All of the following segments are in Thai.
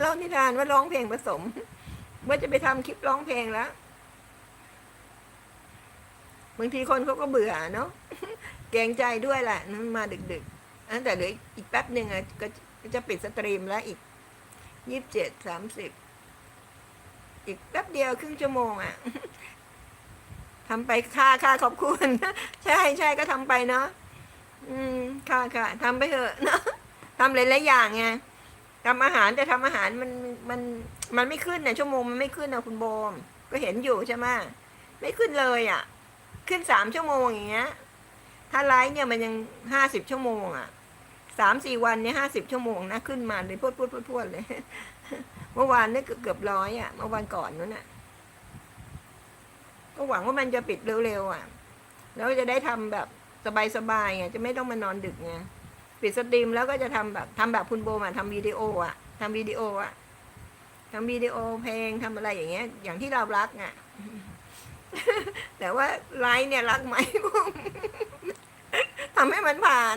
เล่านิทานว่าร้องเพลงผสม ว่าจะไปทำคลิปร้องเพลงแล้วบางทีคนเขาก็เบื่อเนาะเกรงใจด้วยแหละนั่นมาดึกๆอันแต่เหลืออีกแป๊บหนึ่งอะก็จะปิดสตรีมแล้วอีกยี่สิบเจ็ดสามสิบอีกแป๊บเดียวครึ่งชั่วโมงอะทำไปค่าค่าขอบคุณ ใช่ใช่ก็ทำไปเนาะอืม ค่ะค่ะทำไปเถอะเนาะทำหลายๆอย่างไง ทำอาหารแต่ทำอาหารมันมันมันไม่ขึ้นนะชั่วโมงมันไม่ขึ้นนะคุณโบม ก็เห็นอยู่ใช่ไหมไม่ขึ้นเลยอะ ขึ้นสามชั่วโมงอย่างเงี้ย ถ้าไลฟ์เนี่ยมันยังห้าสิบชั่วโมงอะสามสี่วันเนี่ยห้าสิบชั่วโมงนะขึ้นมาเลยพวดพวดพวดพวดเลย เมื่อวานเนี่ยเกือบเกือบร้อยอะเมื่อวันก่อนนู้นอะ ก็หวังว่ามันจะปิดเร็วๆอะ แล้วจะได้ทำแบบสบายๆไงจะไม่ต้องมานอนดึกไง ปิดสตรีมแล้วก็จะทำแบบทำแบบคุณโบมาทำวิดีโออะทำวิดีโออะทำวิดีโอเพลงทำอะไรอย่างเงี้ย อย่างที่เรารักอะ แต่ว่าไลฟ์เนี่ยรักไหมทำให้มันผ่าน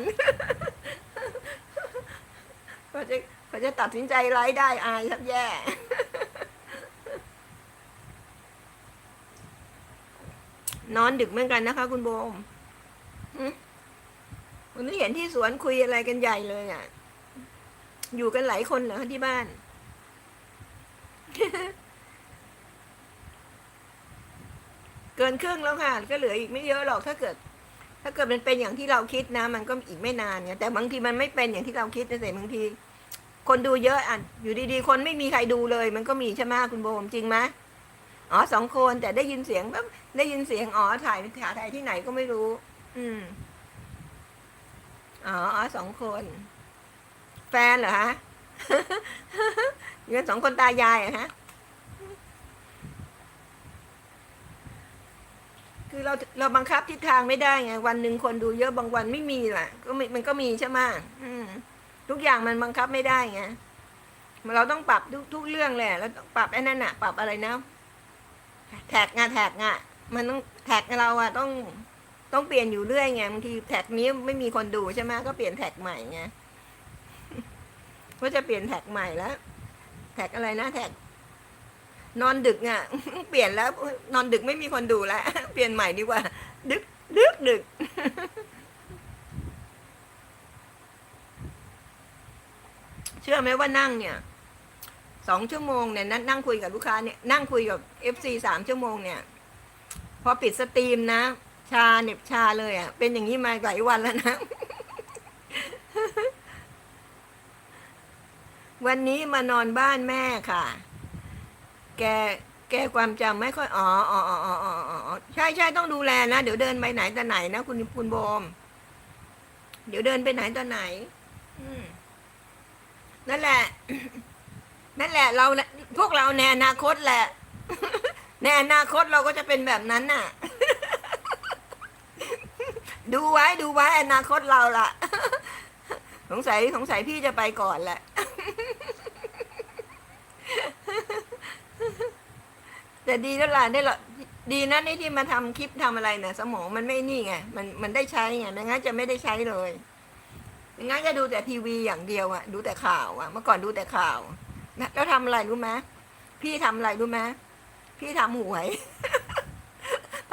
ก็จะก็จะตัดสินใจไลฟ์ได้อายทับแย่นอนดึกเหมือนกันนะคะ คุณโบม วันนี้เห็นที่สวนคุยอะไรกันใหญ่เลยอะ อยู่กันหลายคนเหรอที่บ้าน เกินครึ่งแล้วค่ะ ก็เหลืออีกไม่เยอะหรอกถ้าเกิด ถ้าเกิดมันเป็นอย่างที่เราคิดนะ มันก็อีกไม่นานไงแต่บางทีมันไม่เป็นอย่างที่เราคิดนะแต่บางที คนดูเยอะอะอยู่ดีๆ คนไม่มีใครดูเลย มันก็มีใช่ไหมคุณโบมจริงไหมอ๋อสองคนแต่ได้ยินเสียงแบบได้ยินเสียงอ๋อถ่ายถ่ายถ่ายที่ไหนก็ไม่รู้ อืม อ๋อสองคน แฟนเหรอฮะอยู่กันสองคนตายายอะฮะคือเราเราบังคับทิศทางไม่ได้ไงวันหนึ่งคนดูเยอะบางวันไม่มีล่ะ ก็มันก็มีใช่ไหมทุกอย่างมันบังคับไม่ได้ไงเราต้องปรับทุกทุกเรื่องแหละแล้วปรับไอ้นั่นน่ะปรับอะไรนะแท็กงานแท็กงะมันต้องแท็กเราอะต้อง ต้องเปลี่ยนอยู่เรื่อยไงบางทีแท็กนี้ไม่มีคนดูใช่ไหมก็เปลี่ยนแท็กใหม่ไงว่าจะเปลี่ยนแท็กใหม่แล้ว แท็กอะไรนะแท็กนอนดึกอะ เปลี่ยนแล้ว นอนดึกไม่มีคนดูแล้วเปลี่ยนใหม่ดีกว่า ดึก ดึกดึกเชื่อไหมว่านั่งเนี่ยสองชั่วโมงเนี่ยนั่งนั่งคุยกับลูกค้าเนี่ยนั่งคุยกับเอฟซีสามชั่วโมงเนี่ย พอปิดสตรีมนะ ชาเหน็บชาเลยอะ เป็นอย่างนี้มาหลายวันแล้วนะ วันนี้มานอนบ้านแม่ค่ะ แก แกความจำไม่ค่อย อ๋ออ๋ออ๋ออ๋ออ๋ออ๋อใช่ใช่ต้องดูแลนะ เดี๋ยวเดินไปไหนแต่ไหนนะคุณคุณโบม เดี๋ยวเดินไปไหนตอนไหน อืมนั่นแหละ นั่นแหละ เราพวกเราในอนาคตแหละ ในอนาคตเราก็จะเป็นแบบนั้นน่ะ ดูไว้ดูไว้อนาคตเราล่ะ สงสัยสงสัยพี่จะไปก่อนแหละ แต่ดีแล้วล่ะได้หรอดีนะนี่ที่มาทำคลิปทำอะไรเนี่ยสมองมันไม่นี่ไงมันมันได้ใช้ไงไม่งั้นจะไม่ได้ใช้เลยไม่งั้นจะดูแต่ทีวีอย่างเดียวอะดูแต่ข่าวอะเมื่อก่อนดูแต่ข่าวแล้วทำอะไรรู้ไหมพี่ทำอะไรรู้ไหมพี่ทำหวย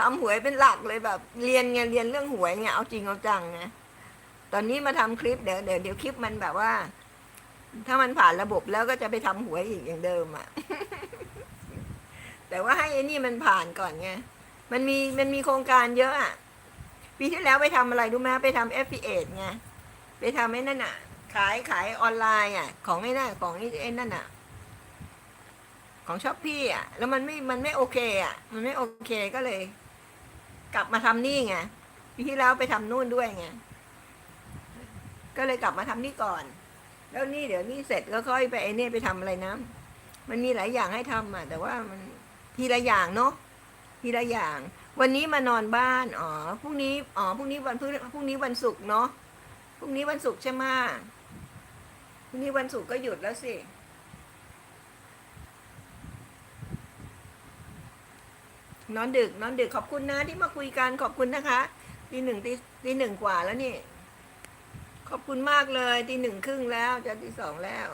ทำหวยเป็นหลักเลยแบบ เรียนไงเรียนเรื่องหวยไงเอาจริงเอาจังไงตอนนี้มาทำคลิปเดี๋ยวเดี๋ยวเดี๋ยวคลิปมันแบบว่า ถ้ามันผ่านระบบแล้วก็จะไปทำหวยอีกอย่างเดิมอะแต่ว่าให้ไอ้นี่มันผ่านก่อนไงมันมีมันมีโครงการเยอะอะปีที่แล้วไปทำอะไรรู้ไหมไปทำ f อ a ไงไปทำไอ้นั่นอะขายขายออนไลน์อะของไอ้นั่นของไอ้ไอ้นั่นอะของช้อปปี้อะ แล้วมันไม่มันไม่โอเค อะ มันไม่โอเคก็เลย กลับมาทำนี่ไงปีที่แล้วไปทำนู่นด้วยไงก็เลยกลับมาทำนี่ก่อน แล้วนี่เดี๋ยวนี่เสร็จก็ค่อยไปไอ้นี่ไปทำอะไรนะมันมีหลายอย่างให้ทำอะ แต่ว่ามันทีละอย่างเนาะทีละอย่าง วันนี้มานอนบ้านอ๋อพรุ่งนี้อ๋อพรุ่งนี้วันพฤหัสพรุ่งนี้วันศุกร์เนาะพรุ่งนี้วันศุกร์ใช่ไหมพรุ่งนี้วันศุกร์ก็หยุดแล้วสิ นอนดึก นอนดึกขอบคุณนะที่มาคุยกันขอบคุณนะคะตีหนึ่งตีตีหนึ่งกว่าแล้วนี่ ขอบคุณมากเลยตีหนึ่งครึ่งแล้วจะตีสองแล้ว